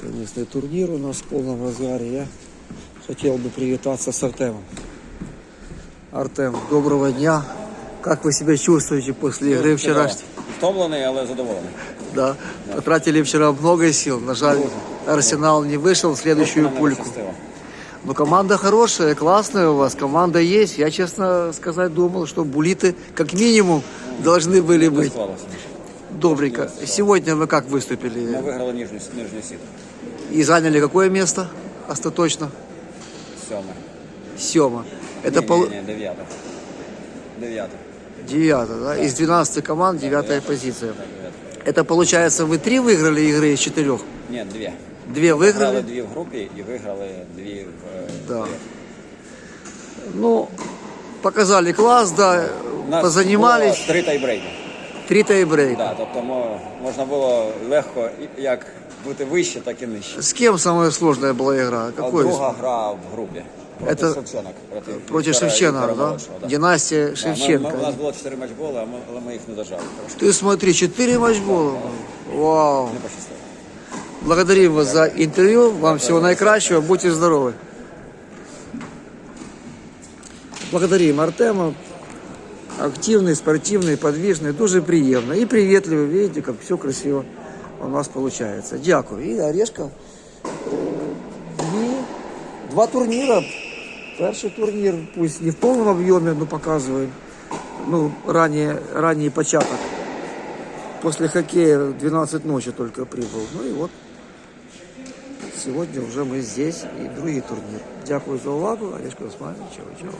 Теннисный турнир у нас в полном разгаре. Я хотел бы привитаться с Артемом. Артем, доброго дня. Как вы себя чувствуете после игры вчерашней? Втомлений, але задоволений. Да. Потратили вчера много сил. На жаль, Арсенал не вышел в следующую пульку. Но команда хорошая, классная у вас. Команда есть. Я, честно сказать, думал, что булиты как минимум должны были быть. склалося. Добренько. Сегодня вы как Ми выступили? виграли нижню, нижню сітку. И заняли какое место остаточно? Сьоме. Сема. Это ні, пол... ні, ні, дев'яте. Дев'яте. девятая, да? Из 12 команд девятая позиция. Так, дев'яте. Это получается, вы три выиграли игры из четырех? Ні, дві. Две Грали выиграли? дві в групі і виграли дві в е, Да. плей-офф. Ну, показали класс, да, У нас позанимались. було три тайбрейки. Три тайбрейка. Да, тобто мо- можна було легко і- як бути вище, так і нижче. С кем самая сложная была игра? А Какой? друга гра в групі. Проти Это Шевченок. Проти, Против Віктора- Шевченко, Віктора да? Молодшого, да. Династия Да, ми- Шевченко. ми- у нас було 4 матчболи, а ми- але ми їх не дожали. Трошки Ты смотри, четыре матчбола. Вау. не пощастило. Благодарим вас за интервью. Вам всего наикращего. Будьте здоровы. Благодарим Артема. Активный, спортивный, подвижный, дуже приємно. И приветливый. Видите, как все красиво у нас получается. Дякую. И Орешка. Дві, два турніра. Перший турнір, пусть не в повному об'ємі, но показує. Ну, ранее, ранний початок. После хоккея в 12 ночи только прибыл. Ну и вот Сегодня уже мы здесь и другий турнір. Дякую за увагу. Олежка Османович. Чао, чао.